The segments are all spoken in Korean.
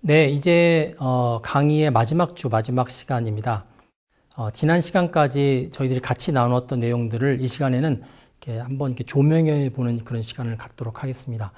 네, 이제 어, 강의의 마지막 주 마지막 시간입니다. 어, 지난 시간까지 저희들이 같이 나눴던 내용들을 이 시간에는 이렇게 한번 이렇게 조명해 보는 그런 시간을 갖도록 하겠습니다.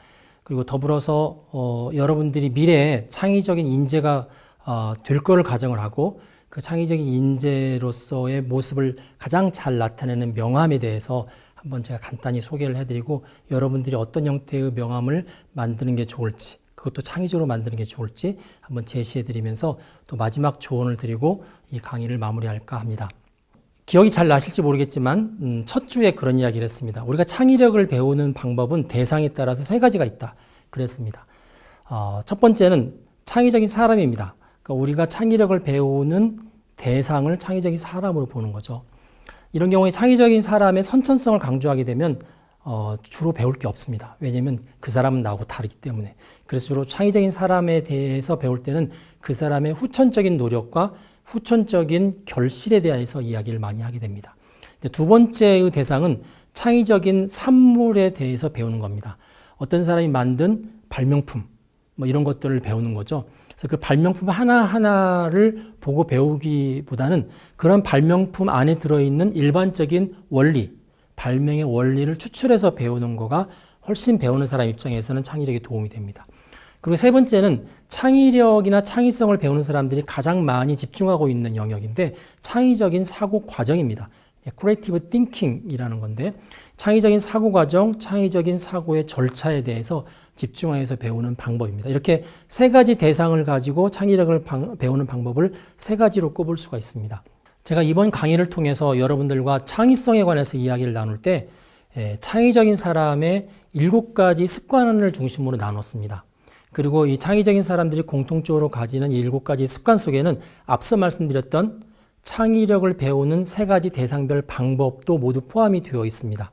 그리고 더불어서 어, 여러분들이 미래에 창의적인 인재가 어, 될 거를 가정을 하고 그 창의적인 인재로서의 모습을 가장 잘 나타내는 명함에 대해서 한번 제가 간단히 소개를 해드리고 여러분들이 어떤 형태의 명함을 만드는 게 좋을지 그것도 창의적으로 만드는 게 좋을지 한번 제시해 드리면서 또 마지막 조언을 드리고 이 강의를 마무리할까 합니다. 기억이 잘 나실지 모르겠지만 음, 첫 주에 그런 이야기를 했습니다. 우리가 창의력을 배우는 방법은 대상에 따라서 세 가지가 있다. 그랬습니다. 어, 첫 번째는 창의적인 사람입니다. 그러니까 우리가 창의력을 배우는 대상을 창의적인 사람으로 보는 거죠. 이런 경우에 창의적인 사람의 선천성을 강조하게 되면 어, 주로 배울 게 없습니다. 왜냐하면 그 사람은 나하고 다르기 때문에. 그래서 주로 창의적인 사람에 대해서 배울 때는 그 사람의 후천적인 노력과 후천적인 결실에 대해서 이야기를 많이 하게 됩니다. 두 번째의 대상은 창의적인 산물에 대해서 배우는 겁니다. 어떤 사람이 만든 발명품, 뭐 이런 것들을 배우는 거죠. 그래서 그 발명품 하나하나를 보고 배우기보다는 그런 발명품 안에 들어있는 일반적인 원리, 발명의 원리를 추출해서 배우는 거가 훨씬 배우는 사람 입장에서는 창의력에 도움이 됩니다. 그리고 세 번째는 창의력이나 창의성을 배우는 사람들이 가장 많이 집중하고 있는 영역인데 창의적인 사고 과정입니다. 크리에이티브 띵킹이라는 건데 창의적인 사고 과정, 창의적인 사고의 절차에 대해서 집중해서 배우는 방법입니다. 이렇게 세 가지 대상을 가지고 창의력을 방, 배우는 방법을 세 가지로 꼽을 수가 있습니다. 제가 이번 강의를 통해서 여러분들과 창의성에 관해서 이야기를 나눌 때 에, 창의적인 사람의 일곱 가지 습관을 중심으로 나눴습니다. 그리고 이 창의적인 사람들이 공통적으로 가지는 일곱 가지 습관 속에는 앞서 말씀드렸던 창의력을 배우는 세 가지 대상별 방법도 모두 포함이 되어 있습니다.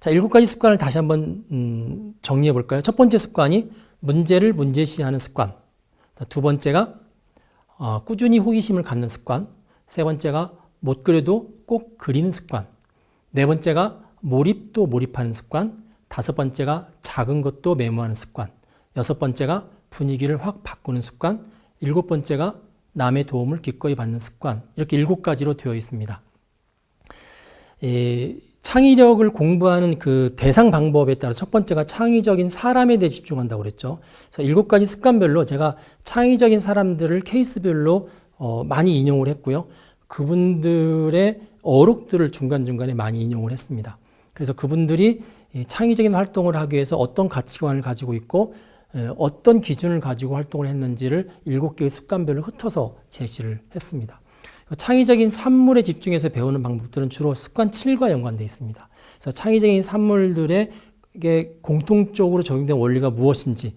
자, 일곱 가지 습관을 다시 한번 음, 정리해 볼까요? 첫 번째 습관이 문제를 문제시하는 습관. 두 번째가 어, 꾸준히 호기심을 갖는 습관. 세 번째가 못 그려도 꼭 그리는 습관. 네 번째가 몰입도 몰입하는 습관. 다섯 번째가 작은 것도 메모하는 습관. 여섯 번째가 분위기를 확 바꾸는 습관. 일곱 번째가 남의 도움을 기꺼이 받는 습관. 이렇게 일곱 가지로 되어 있습니다. 에, 창의력을 공부하는 그 대상 방법에 따라 첫 번째가 창의적인 사람에 대해 집중한다고 그랬죠. 그래서 일곱 가지 습관별로 제가 창의적인 사람들을 케이스별로 어, 많이 인용을 했고요. 그분들의 어록들을 중간중간에 많이 인용을 했습니다. 그래서 그분들이 창의적인 활동을 하기 위해서 어떤 가치관을 가지고 있고 어떤 기준을 가지고 활동을 했는지를 일곱 개의 습관별로 흩어서 제시를 했습니다. 창의적인 산물에 집중해서 배우는 방법들은 주로 습관 7과 연관되어 있습니다. 그래서 창의적인 산물들의 공통적으로 적용된 원리가 무엇인지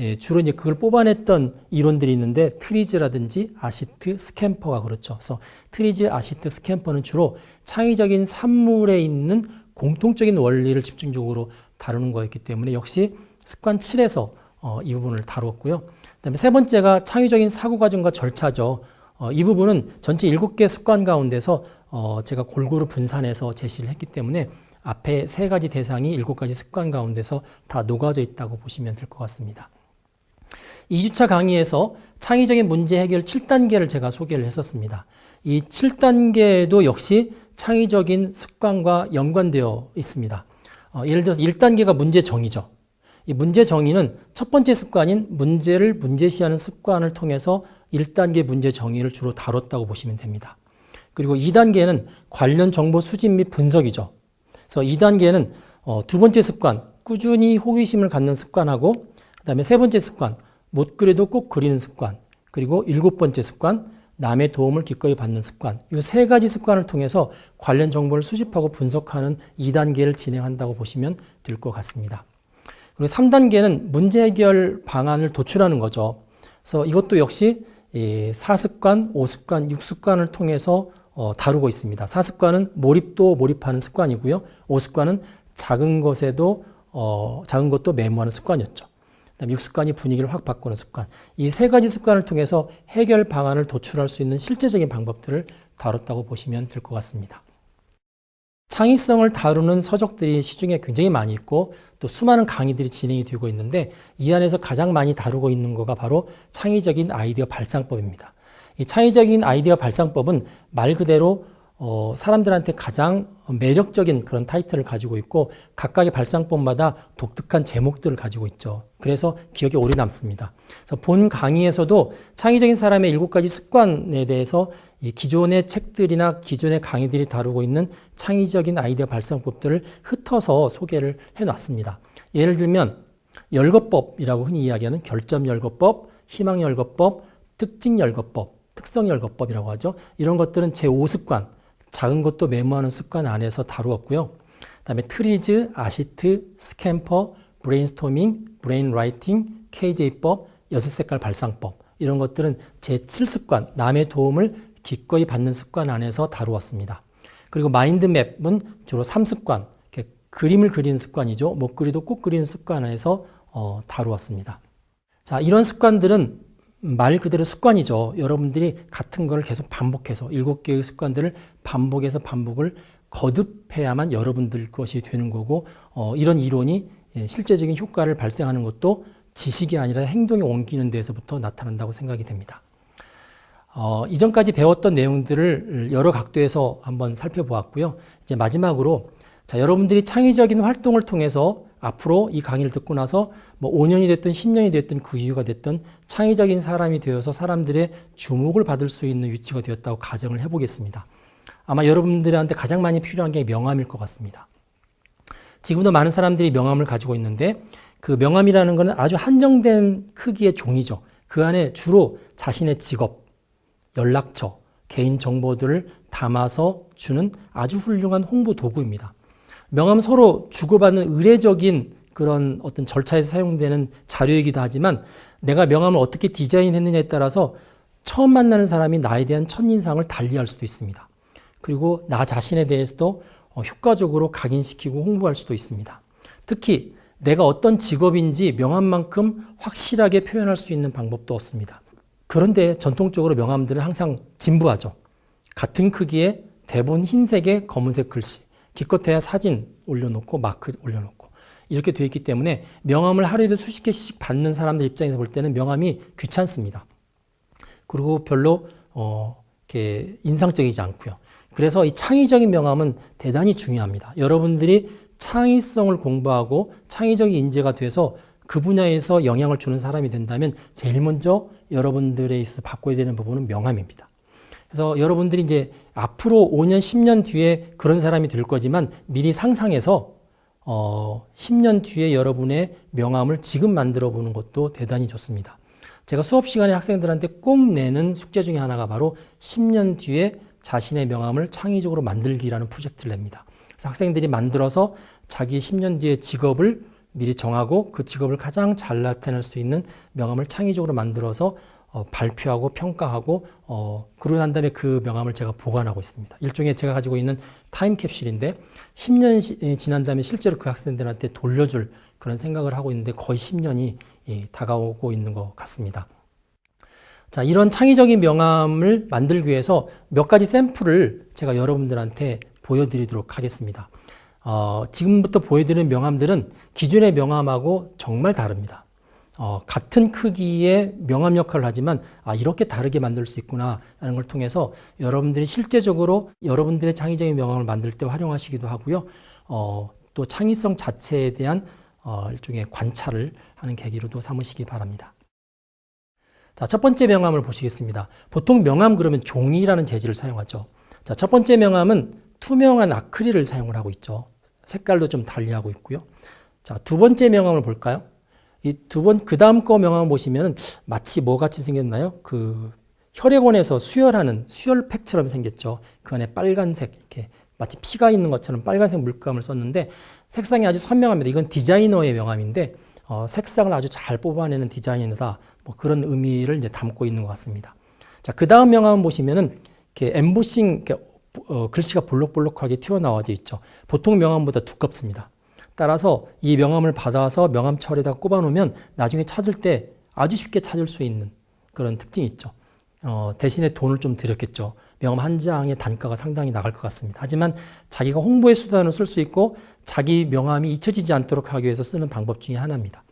예, 주로 이제 그걸 뽑아냈던 이론들이 있는데 트리즈라든지 아시트, 스캠퍼가 그렇죠. 그래서 트리즈, 아시트, 스캠퍼는 주로 창의적인 산물에 있는 공통적인 원리를 집중적으로 다루는 거였기 때문에 역시 습관 7에서 어, 이 부분을 다루었고요. 그다음에 세 번째가 창의적인 사고 과정과 절차죠. 어, 이 부분은 전체 7개 습관 가운데서 어, 제가 골고루 분산해서 제시를 했기 때문에 앞에 세 가지 대상이 7가지 습관 가운데서 다 녹아져 있다고 보시면 될 것 같습니다. 2주차 강의에서 창의적인 문제 해결 7단계를 제가 소개를 했었습니다. 이 7단계도 역시 창의적인 습관과 연관되어 있습니다. 어, 예를 들어서 1단계가 문제 정의죠. 이 문제 정의는 첫 번째 습관인 문제를 문제시하는 습관을 통해서 1단계 문제 정의를 주로 다뤘다고 보시면 됩니다. 그리고 2단계는 관련 정보 수집 및 분석이죠. 그래서 2단계는 어, 두 번째 습관, 꾸준히 호기심을 갖는 습관하고 그 다음에 세 번째 습관, 못 그래도 꼭 그리는 습관, 그리고 일곱 번째 습관, 남의 도움을 기꺼이 받는 습관. 이 세 가지 습관을 통해서 관련 정보를 수집하고 분석하는 2단계를 진행한다고 보시면 될 것 같습니다. 그리고 3단계는 문제 해결 방안을 도출하는 거죠. 그래서 이것도 역시 4습관, 5습관, 6습관을 통해서 어, 다루고 있습니다. 4습관은 몰입도 몰입하는 습관이고요. 5습관은 작은 것에도 어, 작은 것도 메모하는 습관이었죠. 그다음 6습관이 분위기를 확 바꾸는 습관. 이 세 가지 습관을 통해서 해결 방안을 도출할 수 있는 실제적인 방법들을 다뤘다고 보시면 될 것 같습니다. 창의성을 다루는 서적들이 시중에 굉장히 많이 있고 또 수많은 강의들이 진행이 되고 있는데 이 안에서 가장 많이 다루고 있는 거가 바로 창의적인 아이디어 발상법입니다. 이 창의적인 아이디어 발상법은 말 그대로 어, 사람들한테 가장 매력적인 그런 타이틀을 가지고 있고 각각의 발상법마다 독특한 제목들을 가지고 있죠. 그래서 기억에 오래 남습니다. 그래서 본 강의에서도 창의적인 사람의 일곱 가지 습관에 대해서 이 기존의 책들이나 기존의 강의들이 다루고 있는 창의적인 아이디어 발상법들을 흩어서 소개를 해놨습니다. 예를 들면 열거법이라고 흔히 이야기하는 결점 열거법, 희망 열거법, 특징 열거법, 특성 열거법이라고 하죠. 이런 것들은 제 5습관, 작은 것도 메모하는 습관 안에서 다루었고요. 그다음에 트리즈, 아시트, 스캠퍼, 브레인스토밍, 브레인 라이팅, KJ법, 여섯 색깔 발상법 이런 것들은 제 7습관, 남의 도움을 기꺼이 받는 습관 안에서 다루었습니다. 그리고 마인드맵은 주로 3습관, 그림을 그리는 습관이죠. 못 그리도 꼭 그리는 습관 안에서 어, 다루었습니다. 자, 이런 습관들은 말 그대로 습관이죠. 여러분들이 같은 걸 계속 반복해서 일곱 개의 습관들을 반복해서 반복을 거듭해야만 여러분들 것이 되는 거고 어, 이런 이론이 예, 실제적인 효과를 발생하는 것도 지식이 아니라 행동에 옮기는 데서부터 나타난다고 생각이 됩니다. 어, 이전까지 배웠던 내용들을 여러 각도에서 한번 살펴보았고요. 이제 마지막으로 자, 여러분들이 창의적인 활동을 통해서 앞으로 이 강의를 듣고 나서 뭐 5년이 됐든 10년이 됐든 그 이유가 됐든 창의적인 사람이 되어서 사람들의 주목을 받을 수 있는 위치가 되었다고 가정을 해보겠습니다. 아마 여러분들한테 가장 많이 필요한 게 명함일 것 같습니다. 지금도 많은 사람들이 명함을 가지고 있는데 그 명함이라는 것은 아주 한정된 크기의 종이죠. 그 안에 주로 자신의 직업, 연락처, 개인 정보들을 담아서 주는 아주 훌륭한 홍보 도구입니다. 명함 서로 주고받는 의례적인 그런 어떤 절차에서 사용되는 자료이기도 하지만 내가 명함을 어떻게 디자인했느냐에 따라서 처음 만나는 사람이 나에 대한 첫인상을 달리할 수도 있습니다. 그리고 나 자신에 대해서도 어, 효과적으로 각인시키고 홍보할 수도 있습니다. 특히 내가 어떤 직업인지 명함만큼 확실하게 표현할 수 있는 방법도 없습니다. 그런데 전통적으로 명함들은 항상 진부하죠. 같은 크기의 대본 흰색의 검은색 글씨, 기껏해야 사진 올려놓고 마크 올려놓고 이렇게 되어 있기 때문에 명함을 하루에도 수십 개씩 받는 사람들 입장에서 볼 때는 명함이 귀찮습니다. 그리고 별로 어, 이렇게 인상적이지 않고요. 그래서 이 창의적인 명함은 대단히 중요합니다. 여러분들이 창의성을 공부하고 창의적인 인재가 돼서 그 분야에서 영향을 주는 사람이 된다면 제일 먼저 여러분들에 있어서 바꿔야 되는 부분은 명함입니다. 그래서 여러분들이 이제 앞으로 5년, 10년 뒤에 그런 사람이 될 거지만 미리 상상해서 어, 10년 뒤에 여러분의 명함을 지금 만들어 보는 것도 대단히 좋습니다. 제가 수업 시간에 학생들한테 꼭 내는 숙제 중에 하나가 바로 10년 뒤에 자신의 명함을 창의적으로 만들기라는 프로젝트를 냅니다. 그래서 학생들이 만들어서 자기 10년 뒤의 직업을 미리 정하고 그 직업을 가장 잘 나타낼 수 있는 명함을 창의적으로 만들어서 어, 발표하고 평가하고 어, 그러고 난 다음에 그 명함을 제가 보관하고 있습니다. 일종의 제가 가지고 있는 타임캡슐인데 10년 시, 지난 다음에 실제로 그 학생들한테 돌려줄 그런 생각을 하고 있는데 거의 10년이 예, 다가오고 있는 것 같습니다. 자, 이런 창의적인 명함을 만들기 위해서 몇 가지 샘플을 제가 여러분들한테 보여드리도록 하겠습니다. 어, 지금부터 보여드리는 명함들은 기존의 명함하고 정말 다릅니다. 어, 같은 크기의 명함 역할을 하지만 아 이렇게 다르게 만들 수 있구나라는 걸 통해서 여러분들이 실제적으로 여러분들의 창의적인 명함을 만들 때 활용하시기도 하고요. 어, 또 창의성 자체에 대한 어, 일종의 관찰을 하는 계기로도 삼으시기 바랍니다. 자, 첫 번째 명함을 보시겠습니다. 보통 명함 그러면 종이라는 재질을 사용하죠. 자, 첫 번째 명함은 투명한 아크릴을 사용을 하고 있죠. 색깔도 좀 달리하고 있고요. 자, 두 번째 명함을 볼까요? 이 두 번, 그 다음 거 명함 보시면 마치 뭐 같이 생겼나요? 그 혈액원에서 수혈하는 수혈팩처럼 생겼죠. 그 안에 빨간색, 이렇게 마치 피가 있는 것처럼 빨간색 물감을 썼는데 색상이 아주 선명합니다. 이건 디자이너의 명함인데 어, 색상을 아주 잘 뽑아내는 디자이너다. 뭐 그런 의미를 이제 담고 있는 것 같습니다. 자, 그 다음 명함 보시면은 이렇게 엠보싱, 이렇게 어, 글씨가 볼록볼록하게 튀어나와져 있죠. 보통 명함보다 두껍습니다. 따라서 이 명함을 받아서 명함철에다 꼽아놓으면 나중에 찾을 때 아주 쉽게 찾을 수 있는 그런 특징이 있죠. 어, 대신에 돈을 좀 들였겠죠. 명함 한 장의 단가가 상당히 나갈 것 같습니다. 하지만 자기가 홍보의 수단으로 쓸 수 있고 자기 명함이 잊혀지지 않도록 하기 위해서 쓰는 방법 중에 하나입니다.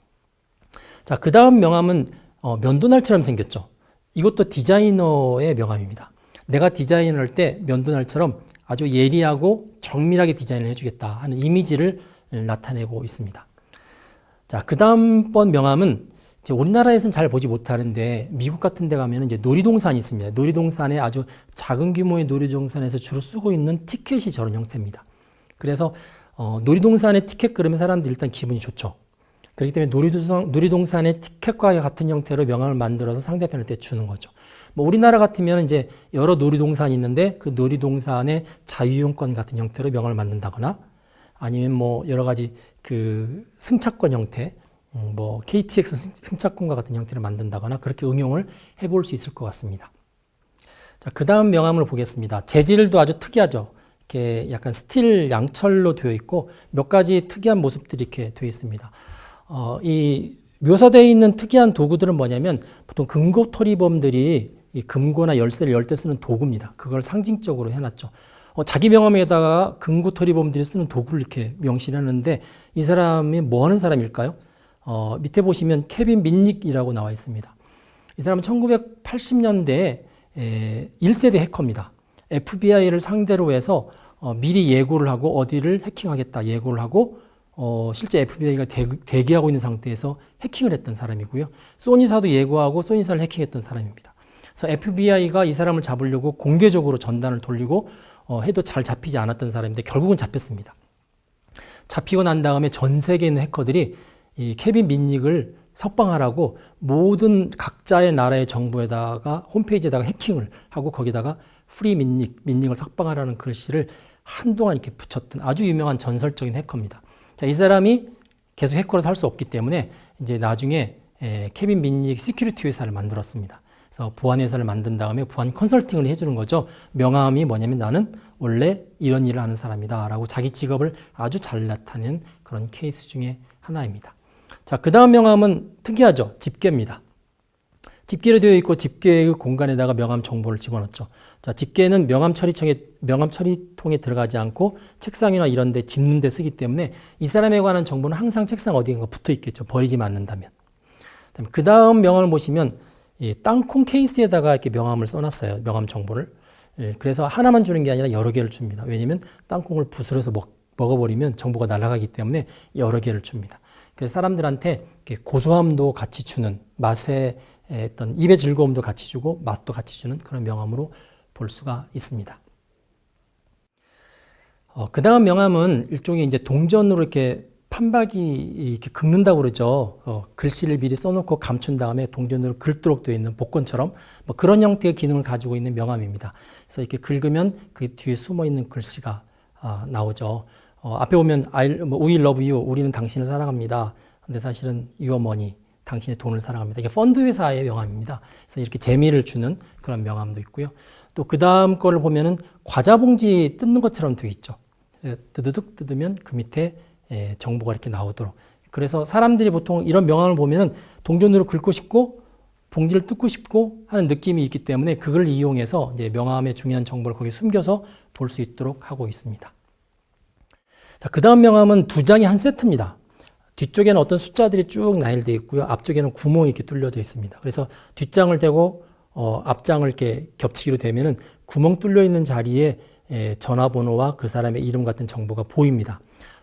자, 그 다음 명함은 어, 면도날처럼 생겼죠. 이것도 디자이너의 명함입니다. 내가 디자인을 할 때 면도날처럼 아주 예리하고 정밀하게 디자인을 해주겠다 하는 이미지를 나타내고 있습니다. 자, 그 다음번 명함은 우리나라에서는 잘 보지 못하는데 미국 같은 데 가면 이제 놀이동산이 있습니다. 놀이동산에 아주 작은 규모의 놀이동산에서 주로 쓰고 있는 티켓이 저런 형태입니다. 그래서 어, 놀이동산에 티켓 그러면 사람들이 일단 기분이 좋죠. 그렇기 때문에 놀이동산, 놀이동산의 티켓과 같은 형태로 명함을 만들어서 상대편한테 주는 거죠. 뭐 우리나라 같으면 이제 여러 놀이동산이 있는데 그 놀이동산의 자유이용권 같은 형태로 명함을 만든다거나 아니면 뭐 여러 가지 그 승차권 형태, 음, 뭐 KTX 승- 승차권과 같은 형태를 만든다거나 그렇게 응용을 해볼 수 있을 것 같습니다. 자, 그 다음 명함을 보겠습니다. 재질도 아주 특이하죠. 이렇게 약간 스틸 양철로 되어 있고 몇 가지 특이한 모습들이 이렇게 되어 있습니다. 어, 이 묘사되어 있는 특이한 도구들은 뭐냐면 보통 금고 토리범들이 이 금고나 열쇠를 열 때 쓰는 도구입니다. 그걸 상징적으로 해놨죠. 어, 자기 명함에다가 금고토리범들이 쓰는 도구를 이렇게 명시하는데 이 사람이 뭐 하는 사람일까요? 어, 밑에 보시면 케빈 민닉이라고 나와 있습니다. 이 사람은 1980년대에 1세대 해커입니다. FBI를 상대로 해서 어, 미리 예고를 하고 어디를 해킹하겠다 예고를 하고 어, 실제 FBI가 대, 기하고 있는 상태에서 해킹을 했던 사람이고요. 소니사도 예고하고 소니사를 해킹했던 사람입니다. 그래서 FBI가 이 사람을 잡으려고 공개적으로 전단을 돌리고 어, 해도 잘 잡히지 않았던 사람인데 결국은 잡혔습니다. 잡히고 난 다음에 전 세계에 있는 해커들이 이 케빈 민닉을 석방하라고 모든 각자의 나라의 정부에다가 홈페이지에다가 해킹을 하고 거기다가 프리 민닉, 민닉을 석방하라는 글씨를 한동안 이렇게 붙였던 아주 유명한 전설적인 해커입니다. 자, 이 사람이 계속 해커로 살 수 없기 때문에 이제 나중에 에, 케빈 민닉 시큐리티 회사를 만들었습니다. 그래서 보안 회사를 만든 다음에 보안 컨설팅을 해주는 거죠. 명함이 뭐냐면 나는 원래 이런 일을 하는 사람이다 라고 자기 직업을 아주 잘 나타낸 그런 케이스 중에 하나입니다. 자, 그 다음 명함은 특이하죠. 집게입니다. 집게로 되어 있고 집게의 공간에다가 명함 정보를 집어넣죠. 자, 집게는 명함 처리통에 명함 처리통에 들어가지 않고 책상이나 이런 데 집는 데 쓰기 때문에 이 사람에 관한 정보는 항상 책상 어디인가 붙어 있겠죠. 버리지 않는다면. 그 다음 명함을 보시면 이 땅콩 케이스에다가 이렇게 명함을 써놨어요. 명함 정보를. 예, 그래서 하나만 주는 게 아니라 여러 개를 줍니다. 왜냐면 땅콩을 부스러서 먹, 먹어버리면 정보가 날아가기 때문에 여러 개를 줍니다. 그래서 사람들한테 고소함도 같이 주는 맛의 어떤 입의 즐거움도 같이 주고 맛도 같이 주는 그런 명함으로 볼 수가 있습니다. 어, 그 다음 명함은 일종의 이제 동전으로 이렇게 판박이 이렇게 긁는다고 그러죠. 어, 글씨를 미리 써놓고 감춘 다음에 동전으로 긁도록 되어 있는 복권처럼 뭐 그런 형태의 기능을 가지고 있는 명함입니다. 그래서 이렇게 긁으면 그 뒤에 숨어 있는 글씨가 아, 나오죠. 어, 앞에 보면 I, 뭐, We love you. 우리는 당신을 사랑합니다. 근데 사실은 your money. 당신의 돈을 사랑합니다. 이게 펀드 회사의 명함입니다. 그래서 이렇게 재미를 주는 그런 명함도 있고요. 또 그 다음 거를 보면은 과자 봉지 뜯는 것처럼 되어 있죠. 드드득 뜯으면 그 밑에 예, 정보가 이렇게 나오도록. 그래서 사람들이 보통 이런 명함을 보면은 동전으로 긁고 싶고 봉지를 뜯고 싶고 하는 느낌이 있기 때문에 그걸 이용해서 이제 명함의 중요한 정보를 거기에 숨겨서 볼 수 있도록 하고 있습니다. 자, 그 다음 명함은 두 장이 한 세트입니다. 뒤쪽에는 어떤 숫자들이 쭉 나열되어 있고요. 앞쪽에는 구멍이 이렇게 뚫려져 있습니다. 그래서 뒷장을 대고 어, 앞장을 이렇게 겹치기로 되면은 구멍 뚫려 있는 자리에 에, 전화번호와 그 사람의 이름 같은 정보가 보입니다.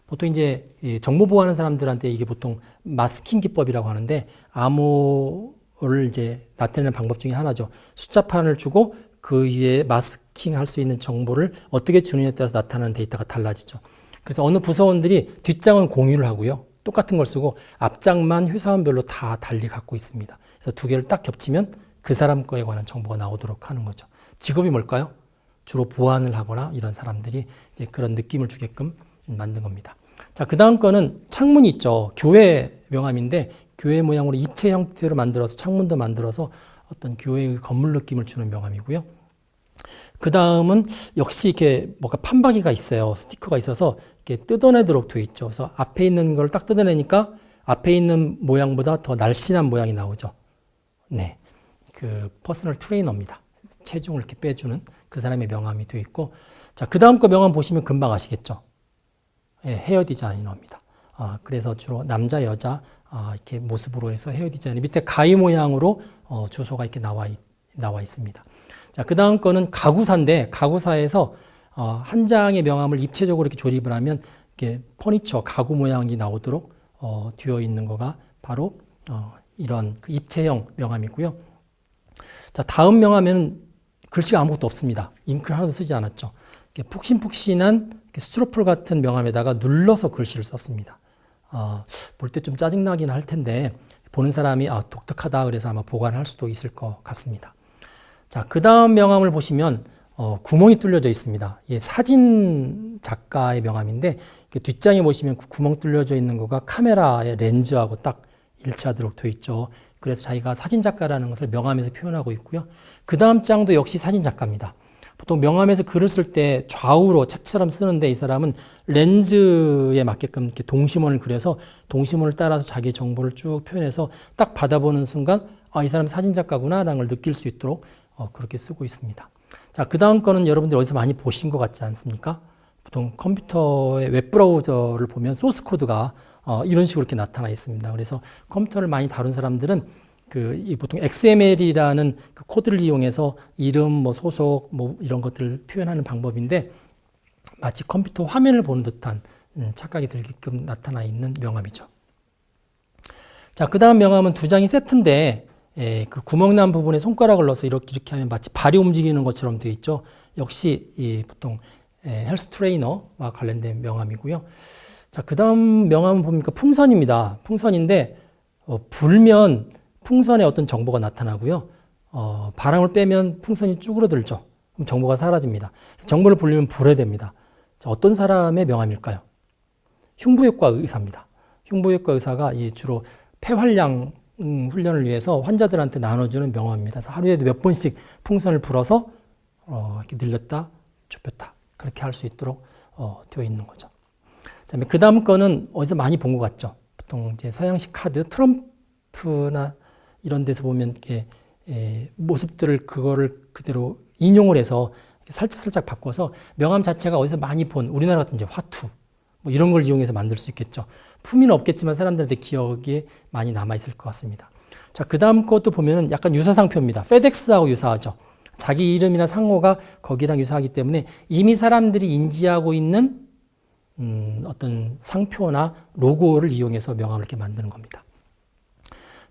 보통 이제 이 정보 보호하는 사람들한테 이게 보통 마스킹 기법이라고 하는데 암호를 이제 나타내는 방법 중에 하나죠. 숫자판을 주고 그 위에 마스킹 할 수 있는 정보를 어떻게 주느냐에 따라서 나타나는 데이터가 달라지죠. 그래서 어느 부서원들이 뒷장은 공유를 하고요. 똑같은 걸 쓰고 앞장만 회사원별로 다 달리 갖고 있습니다. 그래서 두 개를 딱 겹치면 그 사람 거에 관한 정보가 나오도록 하는 거죠. 직업이 뭘까요? 주로 보안을 하거나 이런 사람들이 이제 그런 느낌을 주게끔 만든 겁니다. 자, 그 다음 거는 창문이 있죠. 교회 명함인데 교회 모양으로 입체 형태로 만들어서 창문도 만들어서 어떤 교회의 건물 느낌을 주는 명함이고요. 그 다음은 역시 이렇게 뭔가 판박이가 있어요. 스티커가 있어서 이렇게 뜯어내도록 되어 있죠. 그래서 앞에 있는 걸 딱 뜯어내니까 앞에 있는 모양보다 더 날씬한 모양이 나오죠. 네. 그 퍼스널 트레이너입니다. 체중을 이렇게 빼주는 그 사람의 명함이 되어 있고 자, 그 다음 거 명함 보시면 금방 아시겠죠? 예, 헤어 디자이너입니다. 아, 그래서 주로 남자, 여자 아, 이렇게 모습으로 해서 헤어 디자인 밑에 가위 모양으로 어, 주소가 이렇게 나와, 있, 나와 있습니다. 자, 그 다음 거는 가구사인데 가구사에서 어, 한 장의 명함을 입체적으로 이렇게 조립을 하면 이렇게 퍼니처, 가구 모양이 나오도록 어, 되어 있는 거가 바로 어, 이런 그 입체형 명함이고요. 자, 다음 명함에는 글씨가 아무것도 없습니다. 잉크를 하나도 쓰지 않았죠. 푹신푹신한 스트로폴 같은 명함에다가 눌러서 글씨를 썼습니다. 어, 볼때 좀 짜증나긴 할 텐데 보는 사람이 아, 독특하다 그래서 아마 보관할 수도 있을 것 같습니다. 자, 그 다음 명함을 보시면 어, 구멍이 뚫려져 있습니다. 예, 사진 작가의 명함인데 그 뒷장에 보시면 그 구멍 뚫려져 있는 거가 카메라의 렌즈하고 딱 일치하도록 되어 있죠. 그래서 자기가 사진 작가라는 것을 명함에서 표현하고 있고요. 그 다음 장도 역시 사진 작가입니다. 보통 명함에서 글을 쓸 때 좌우로 책처럼 쓰는데 이 사람은 렌즈에 맞게끔 이렇게 동심원을 그려서 동심원을 따라서 자기 정보를 쭉 표현해서 딱 받아보는 순간 아, 이 사람 사진 작가구나 라는 걸 느낄 수 있도록 어, 그렇게 쓰고 있습니다. 자, 그 다음 거는 여러분들 어디서 많이 보신 것 같지 않습니까? 보통 컴퓨터의 웹브라우저를 보면 소스 코드가 어, 이런 식으로 이렇게 나타나 있습니다. 그래서 컴퓨터를 많이 다룬 사람들은 그, 이 보통 XML이라는 그 코드를 이용해서 이름, 뭐 소속, 뭐 이런 것들을 표현하는 방법인데 마치 컴퓨터 화면을 보는 듯한 음, 착각이 들게끔 나타나 있는 명함이죠. 자, 그 다음 명함은 두 장이 세트인데 예, 그 구멍 난 부분에 손가락을 넣어서 이렇게 이렇게 하면 마치 발이 움직이는 것처럼 되어 있죠. 역시 이 보통 예, 헬스 트레이너와 관련된 명함이고요. 자, 그 다음 명함은 보니까 풍선입니다. 풍선인데 어, 불면 풍선에 어떤 정보가 나타나고요. 어, 바람을 빼면 풍선이 쭈그러들죠. 그럼 정보가 사라집니다. 정보를 보려면 불어야 됩니다. 자, 어떤 사람의 명함일까요? 흉부외과 의사입니다. 흉부외과 의사가 이 주로 폐활량 음, 훈련을 위해서 환자들한테 나눠주는 명함입니다. 그래서 하루에도 몇 번씩 풍선을 불어서 어, 이렇게 늘렸다 좁혔다 그렇게 할 수 있도록 어, 되어 있는 거죠. 그다음에 그 다음 거는 어디서 많이 본 것 같죠. 보통 이제 서양식 카드 트럼프나 이런 데서 보면 이렇게 에, 모습들을 그거를 그대로 인용을 해서 살짝 살짝 바꿔서 명함 자체가 어디서 많이 본 우리나라 같은 이제 화투 뭐 이런 걸 이용해서 만들 수 있겠죠. 품위는 없겠지만 사람들한테 기억에 많이 남아 있을 것 같습니다. 자, 그 다음 것도 보면은 약간 유사 상표입니다. 페덱스하고 유사하죠. 자기 이름이나 상호가 거기랑 유사하기 때문에 이미 사람들이 인지하고 있는 음, 어떤 상표나 로고를 이용해서 명함을 이렇게 만드는 겁니다.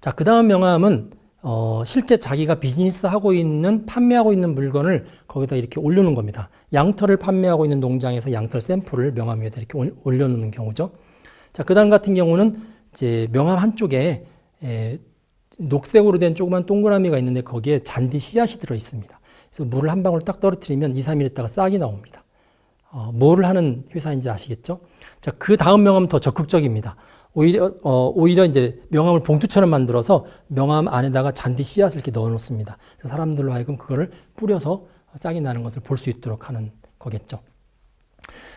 자, 그 다음 명함은 어, 실제 자기가 비즈니스 하고 있는, 판매하고 있는 물건을 거기다 이렇게 올려놓은 겁니다. 양털을 판매하고 있는 농장에서 양털 샘플을 명함 위에다 이렇게 올려놓는 경우죠. 자, 그 다음 같은 경우는 이제 명함 한쪽에 에, 녹색으로 된 조그만 동그라미가 있는데 거기에 잔디 씨앗이 들어 있습니다. 그래서 물을 한 방울 딱 떨어뜨리면 2, 3일 있다가 싹이 나옵니다. 어, 뭐를 하는 회사인지 아시겠죠? 자, 그 다음 명함은 더 적극적입니다. 오히려, 어, 오히려 이제 명함을 봉투처럼 만들어서 명함 안에다가 잔디 씨앗을 이렇게 넣어 놓습니다. 사람들로 하여금 그거를 뿌려서 싹이 나는 것을 볼 수 있도록 하는 거겠죠.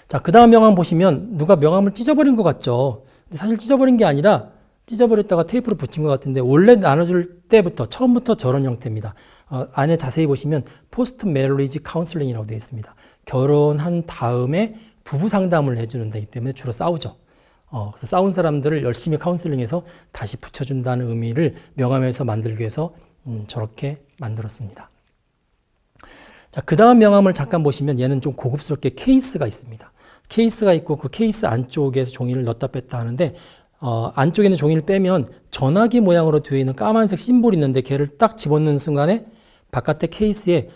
자, 그 다음 명함 보시면 누가 명함을 찢어버린 것 같죠. 근데 사실 찢어버린 게 아니라 찢어버렸다가 테이프를 붙인 것 같은데 원래 나눠줄 때부터 처음부터 저런 형태입니다. 어, 안에 자세히 보시면 포스트 메리지 카운슬링이라고 되어 있습니다. 결혼한 다음에 부부 상담을 해주는 데기 때문에 주로 싸우죠. 어, 그래서 싸운 사람들을 열심히 카운슬링해서 다시 붙여준다는 의미를 명함에서 만들기 위해서 음, 저렇게 만들었습니다. 자, 그 다음 명함을 잠깐 보시면 얘는 좀 고급스럽게 케이스가 있습니다. 케이스가 있고 그 케이스 안쪽에서 종이를 넣었다 뺐다 하는데 어, 안쪽에 있는 종이를 빼면 전화기 모양으로 되어 있는 까만색 심볼이 있는데 걔를 딱 집어넣는 순간에 바깥에 케이스에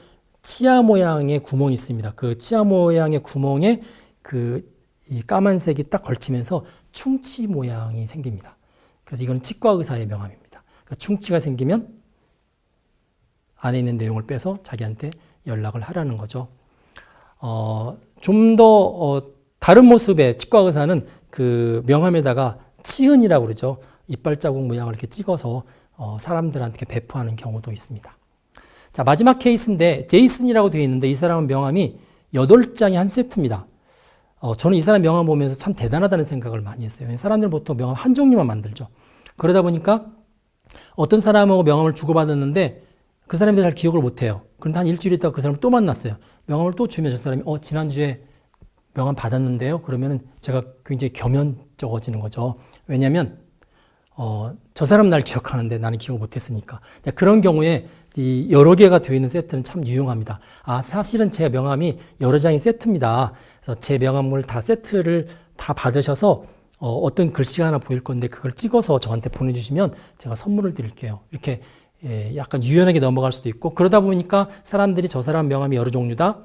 치아 모양의 구멍이 있습니다. 그 치아 모양의 구멍에 그 이 까만색이 딱 걸치면서 충치 모양이 생깁니다. 그래서 이건 치과 의사의 명함입니다. 그러니까 충치가 생기면 안에 있는 내용을 빼서 자기한테 연락을 하라는 거죠. 어, 좀더 어, 다른 모습의 치과 의사는 그 명함에다가 치은이라고 그러죠. 이빨 자국 모양을 이렇게 찍어서 어, 사람들한테 배포하는 경우도 있습니다. 자, 마지막 케이스인데 제이슨이라고 되어 있는데 이 사람은 명함이 8장이 한 세트입니다. 어, 저는 이 사람 명함 보면서 참 대단하다는 생각을 많이 했어요. 사람들은 보통 명함 한 종류만 만들죠. 그러다 보니까 어떤 사람하고 명함을 주고받았는데 그 사람이 잘 기억을 못 해요. 그런데 한 일주일 있다가 그 사람을 또 만났어요. 명함을 또 주면 저 사람이 어 지난주에 명함 받았는데요. 그러면은 제가 굉장히 겸연쩍어지는 거죠. 왜냐하면 어, 저 사람 날 기억하는데 나는 기억을 못했으니까. 자, 그런 경우에 이 여러 개가 되어 있는 세트는 참 유용합니다. 아, 사실은 제 명함이 여러 장이 세트입니다. 그래서 제 명함을 다 세트를 다 받으셔서 어, 어떤 글씨가 하나 보일 건데 그걸 찍어서 저한테 보내주시면 제가 선물을 드릴게요. 이렇게 예, 약간 유연하게 넘어갈 수도 있고 그러다 보니까 사람들이 저 사람 명함이 여러 종류다.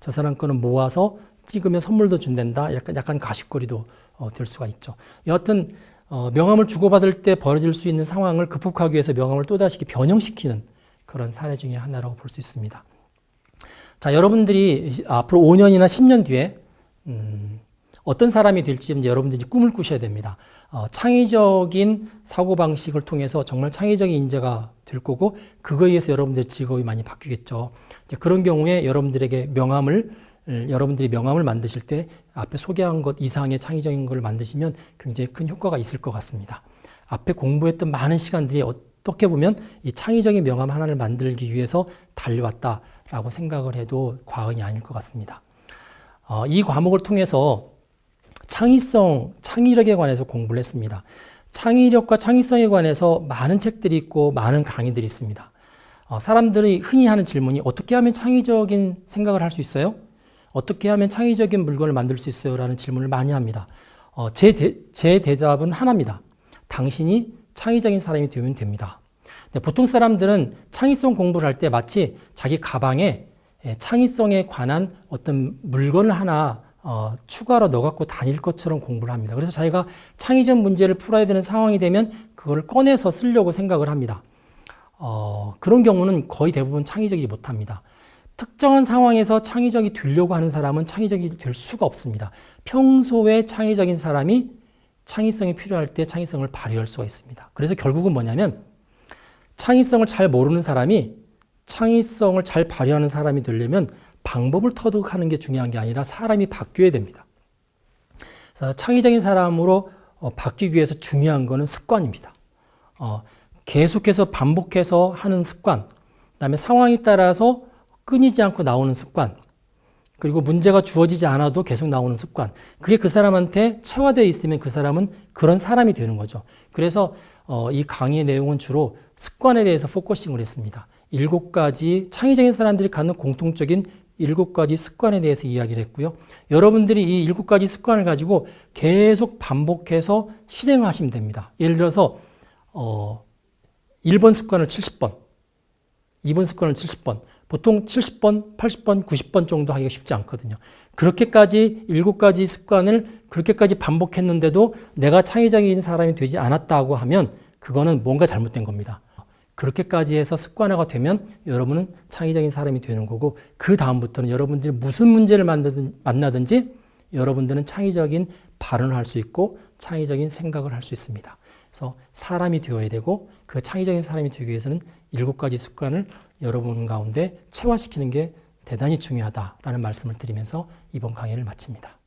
저 사람 거는 모아서 찍으면 선물도 준댄다. 약간 약간 가십거리도 어, 될 수가 있죠. 여하튼 어, 명함을 주고받을 때 벌어질 수 있는 상황을 극복하기 위해서 명함을 또다시 변형시키는 그런 사례 중에 하나라고 볼 수 있습니다. 자, 여러분들이 앞으로 5년이나 10년 뒤에 음, 어떤 사람이 될지 여러분들이 꿈을 꾸셔야 됩니다. 어, 창의적인 사고 방식을 통해서 정말 창의적인 인재가 될 거고 그거에 의해서 여러분들의 직업이 많이 바뀌겠죠. 그런 경우에 여러분들에게 명함을 음, 여러분들이 명함을 만드실 때 앞에 소개한 것 이상의 창의적인 걸 만드시면 굉장히 큰 효과가 있을 것 같습니다. 앞에 공부했던 많은 시간들이 어떻게 보면 이 창의적인 명함 하나를 만들기 위해서 달려왔다라고 생각을 해도 과언이 아닐 것 같습니다. 어, 이 과목을 통해서 창의성, 창의력에 관해서 공부를 했습니다. 창의력과 창의성에 관해서 많은 책들이 있고 많은 강의들이 있습니다. 어, 사람들이 흔히 하는 질문이 어떻게 하면 창의적인 생각을 할 수 있어요? 어떻게 하면 창의적인 물건을 만들 수 있어요? 라는 질문을 많이 합니다. 어, 제, 대, 제 대답은 하나입니다. 당신이 창의적인 사람이 되면 됩니다. 네, 보통 사람들은 창의성 공부를 할 때 마치 자기 가방에 예, 창의성에 관한 어떤 물건을 하나 어, 추가로 넣어갖고 다닐 것처럼 공부를 합니다. 그래서 자기가 창의적 문제를 풀어야 되는 상황이 되면 그걸 꺼내서 쓰려고 생각을 합니다. 어, 그런 경우는 거의 대부분 창의적이지 못합니다. 특정한 상황에서 창의적이 되려고 하는 사람은 창의적이 될 수가 없습니다. 평소에 창의적인 사람이 창의성이 필요할 때 창의성을 발휘할 수가 있습니다. 그래서 결국은 뭐냐면 창의성을 잘 모르는 사람이 창의성을 잘 발휘하는 사람이 되려면 방법을 터득하는 게 중요한 게 아니라 사람이 바뀌어야 됩니다. 창의적인 사람으로 어, 바뀌기 위해서 중요한 거는 습관입니다. 어, 계속해서 반복해서 하는 습관, 그다음에 상황에 따라서 끊이지 않고 나오는 습관, 그리고 문제가 주어지지 않아도 계속 나오는 습관. 그게 그 사람한테 체화되어 있으면 그 사람은 그런 사람이 되는 거죠. 그래서 어, 이 강의의 내용은 주로 습관에 대해서 포커싱을 했습니다. 일곱 가지 창의적인 사람들이 갖는 공통적인 일곱 가지 습관에 대해서 이야기를 했고요. 여러분들이 이 일곱 가지 습관을 가지고 계속 반복해서 실행하시면 됩니다. 예를 들어서 어, 1번 습관을 70번, 2번 습관을 70번, 보통 70번, 80번, 90번 정도 하기가 쉽지 않거든요. 그렇게까지 일곱 가지 습관을 그렇게까지 반복했는데도 내가 창의적인 사람이 되지 않았다고 하면 그거는 뭔가 잘못된 겁니다. 그렇게까지 해서 습관화가 되면 여러분은 창의적인 사람이 되는 거고 그 다음부터는 여러분들이 무슨 문제를 만나든지 여러분들은 창의적인 발언을 할 수 있고 창의적인 생각을 할 수 있습니다. 그래서 사람이 되어야 되고 그 창의적인 사람이 되기 위해서는 일곱 가지 습관을 여러분 가운데 체화시키는 게 대단히 중요하다라는 말씀을 드리면서 이번 강의를 마칩니다.